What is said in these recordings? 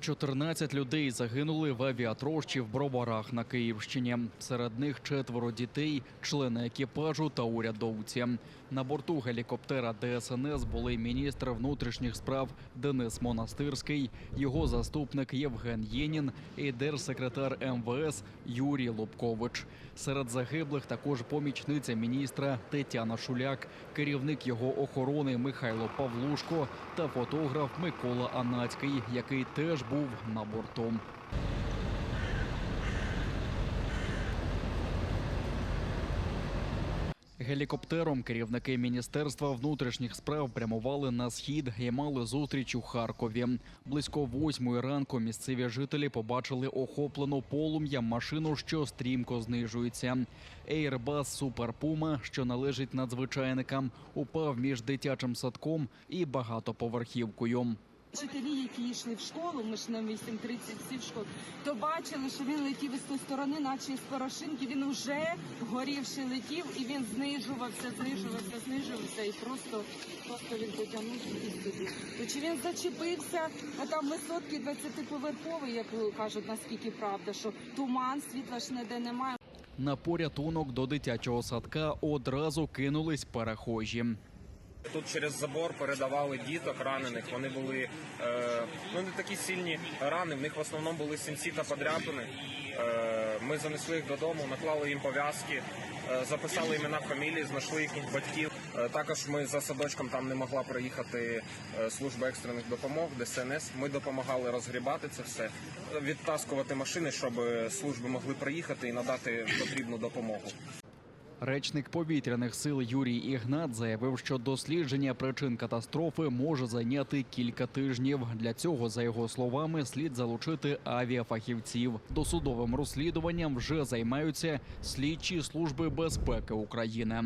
14 людей загинули в авіатрощі в Броварах на Київщині. Серед них четверо дітей, члени екіпажу та урядовці. На борту гелікоптера ДСНС були міністр внутрішніх справ Денис Монастирський, його заступник Євген Єнін і держсекретар МВС Юрій Лубкович. Серед загиблих також помічниця міністра Тетяна Шуляк, керівник його охорони Михайло Павлушко та фотограф Микола Анацький, який теж був на борту. Гелікоптером керівники міністерства внутрішніх справ прямували на схід і мали зустріч у Харкові. Близько восьмої ранку місцеві жителі побачили охоплену полум'ям машину, що стрімко знижується. Airbus Super Puma, що належить надзвичайникам, упав між дитячим садком і багатоповерхівкою. Вчителі, які йшли в школу, ми ж на 8.30 всі в школу, то бачили, що він летів із тої сторони, наче з порошинки. Він вже горівши летів, і він знижувався, знижувався, знижувався, і просто, просто він потягнувся і. То чи він зачепився, а там висотки 20-поверхові, як кажуть, наскільки правда, що туман, світла ж ніде немає. На порятунок до дитячого садка одразу кинулись перехожі. Тут через забор передавали діток ранених. Вони були е, ну не такі сильні рани. В них в основному були синці та подряпини. Е, ми занесли їх додому, наклали їм пов'язки, е, записали імена фамілії, знайшли їхніх батьків. Е, також ми за садочком там не могла приїхати е, служба екстрених допомог, ДСНС. Ми допомагали розгрібати це все, відтаскувати машини, щоб е, служби могли приїхати і надати потрібну допомогу. Речник повітряних сил Юрій Ігнат заявив, що дослідження причин катастрофи може зайняти кілька тижнів. Для цього, за його словами, слід залучити авіафахівців. Досудовим розслідуванням вже займаються слідчі служби безпеки України.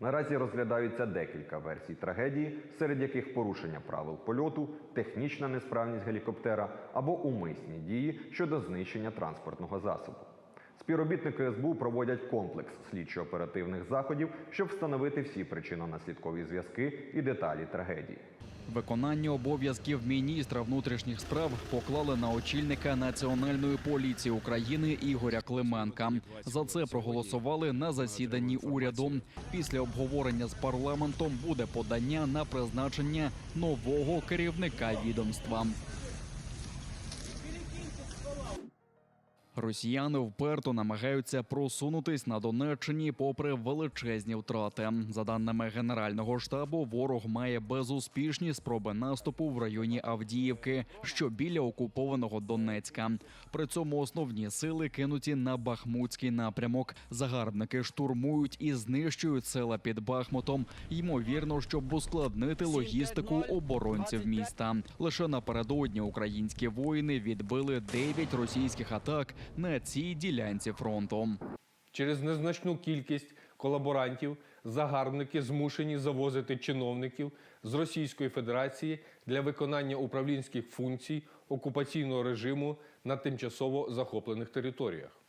Наразі розглядаються декілька версій трагедії, серед яких порушення правил польоту, технічна несправність гелікоптера або умисні дії щодо знищення транспортного засобу. Співробітники СБУ проводять комплекс слідчо-оперативних заходів, щоб встановити всі причинно-наслідкові зв'язки і деталі трагедії. Виконання обов'язків міністра внутрішніх справ поклали на очільника Національної поліції України Ігоря Клименка. За це проголосували на засіданні уряду. Після обговорення з парламентом буде подання на призначення нового керівника відомства. Росіяни вперто намагаються просунутись на Донеччині попри величезні втрати. За даними Генерального штабу, ворог має безуспішні спроби наступу в районі Авдіївки, що біля окупованого Донецька. При цьому основні сили кинуті на Бахмутський напрямок. Загарбники штурмують і знищують села під Бахмутом. Ймовірно, щоб ускладнити логістику оборонців міста. Лише напередодні українські воїни відбили 9 російських атак на цій ділянці фронту. Через незначну кількість колаборантів загарбники змушені завозити чиновників з Російської Федерації для виконання управлінських функцій окупаційного режиму на тимчасово захоплених територіях.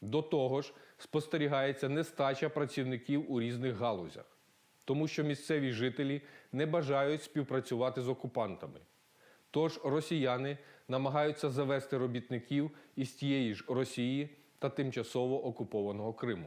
До того ж, спостерігається нестача працівників у різних галузях, тому що місцеві жителі не бажають співпрацювати з окупантами. Тож росіяни намагаються завести робітників із тієї ж Росії та тимчасово окупованого Криму.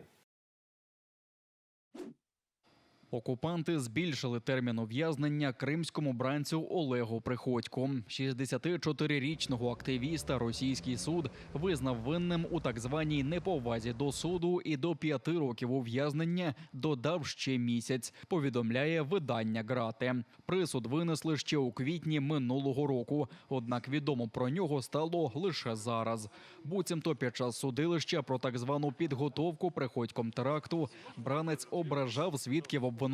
Окупанти збільшили термін ув'язнення кримському бранцю Олегу Приходьку. 64-річного активіста російський суд визнав винним у так званій неповазі до суду і до п'яти років ув'язнення додав ще місяць. Повідомляє видання Грати. Присуд винесли ще у квітні минулого року. Однак відомо про нього стало лише зараз. Буцімто під час судилища про так звану підготовку приходьком теракту бранець ображав свідків обвинувачення,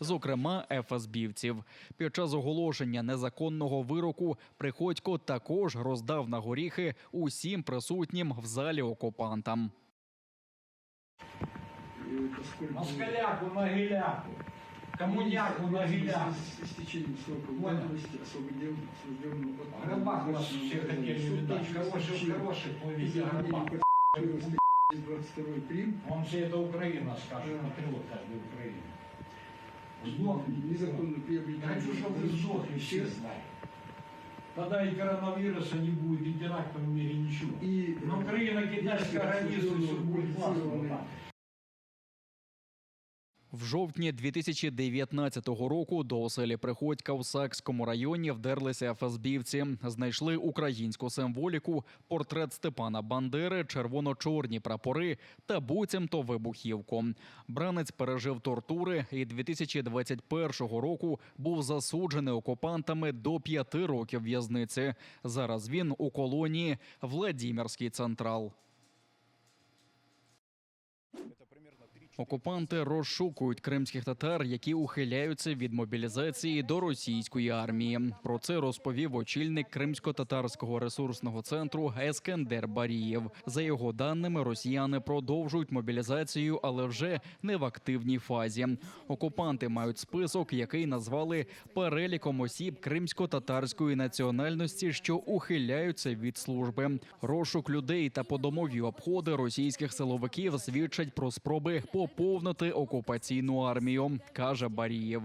зокрема ФСБівців. Під час оголошення незаконного вироку Приходько також роздав на горіхи усім присутнім в залі окупантам. Москаляку, могиляку, коммуняку, могиляку. С истечением срока Понял. давности освободил осужденного Рыбак вас все хотели видать. Хороший, хороший, повезли рыбак. 22 Крим. Он все это Украина скажет, патриот каждой Украины. Сдохли. Незаконно приобретенный. Хочу, чтобы вы сдохли, все. Тогда и коронавируса не будет, и терактов в мире, ничего. И Но Украина-китайская граница, все будет В жовтні 2019 року до оселі Приходька в Сакському районі вдерлися ФСБівці. Знайшли українську символіку, портрет Степана Бандери, червоно-чорні прапори та буцімто вибухівку. Бранець пережив тортури і 2021 року був засуджений окупантами до п'яти років в'язниці. Зараз він у колонії Владімірський Централ. Окупанти розшукують кримських татар, які ухиляються від мобілізації до російської армії. Про це розповів очільник кримсько-татарського ресурсного центру Ескендер Барієв. За його даними, росіяни продовжують мобілізацію, але вже не в активній фазі. Окупанти мають список, який назвали переліком осіб кримсько-татарської національності, що ухиляються від служби. Розшук людей та подомові обходи російських силовиків свідчать про спроби поповнити окупаційну армію, каже Барієв.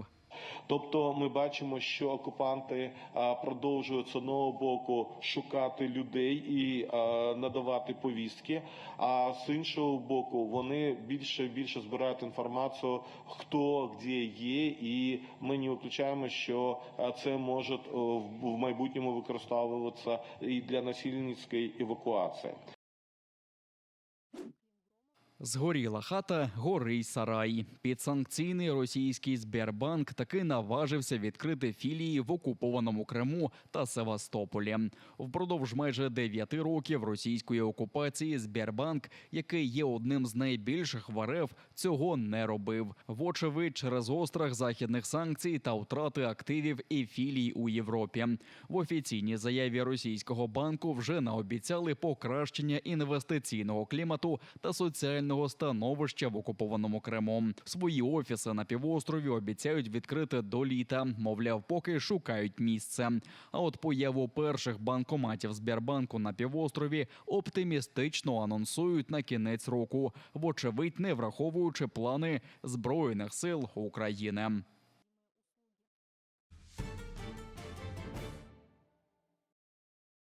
Тобто ми бачимо, що окупанти а, продовжують з одного боку шукати людей і а, надавати повістки. А з іншого боку, вони більше і більше збирають інформацію, хто де є, і ми не виключаємо, що це може е, в майбутньому використовуватися і для насильницької евакуації. Згоріла хата, горий сарай. Підсанкційний російський Сбербанк таки наважився відкрити філії в окупованому Криму та Севастополі. Впродовж майже 9 років російської окупації Сбербанк, який є одним з найбільших в РФ, цього не робив. Вочевидь, через острах західних санкцій та втрати активів і філій у Європі. В офіційній заяві російського банку вже наобіцяли покращення інвестиційного клімату та соціального становища в окупованому Криму. Свої офіси на півострові обіцяють відкрити до літа. Мовляв, поки шукають місце. А от появу перших банкоматів Сбербанку на півострові оптимістично анонсують на кінець року, вочевидь не враховуючи плани збройних сил України.